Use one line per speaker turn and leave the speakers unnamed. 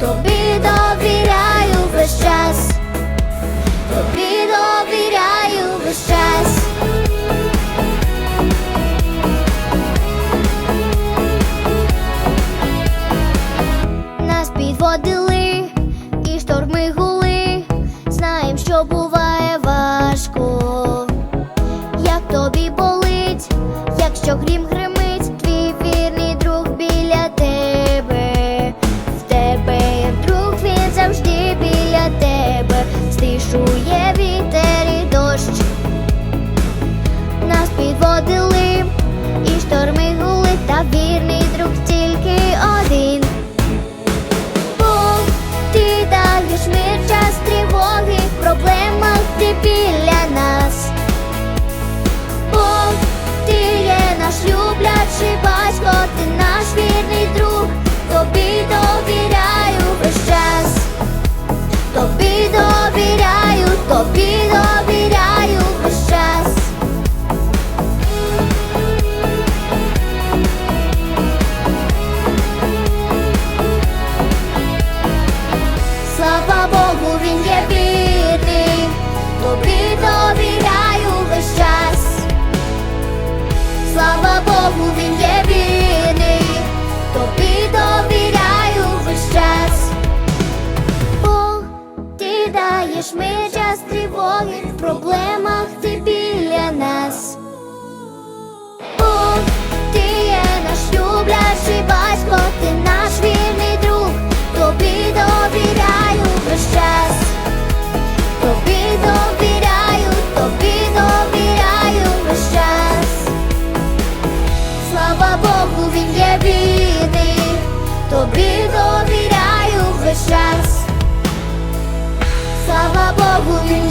тобі довіряю весь час, тобі довіряю весь час. Нас підводили і шторми гули, знаєм, що буває важко, як тобі. тобі довіряю весь час. Слава Богу, він є вірний, тобі довіряю весь час. Слава Богу, він є. I'll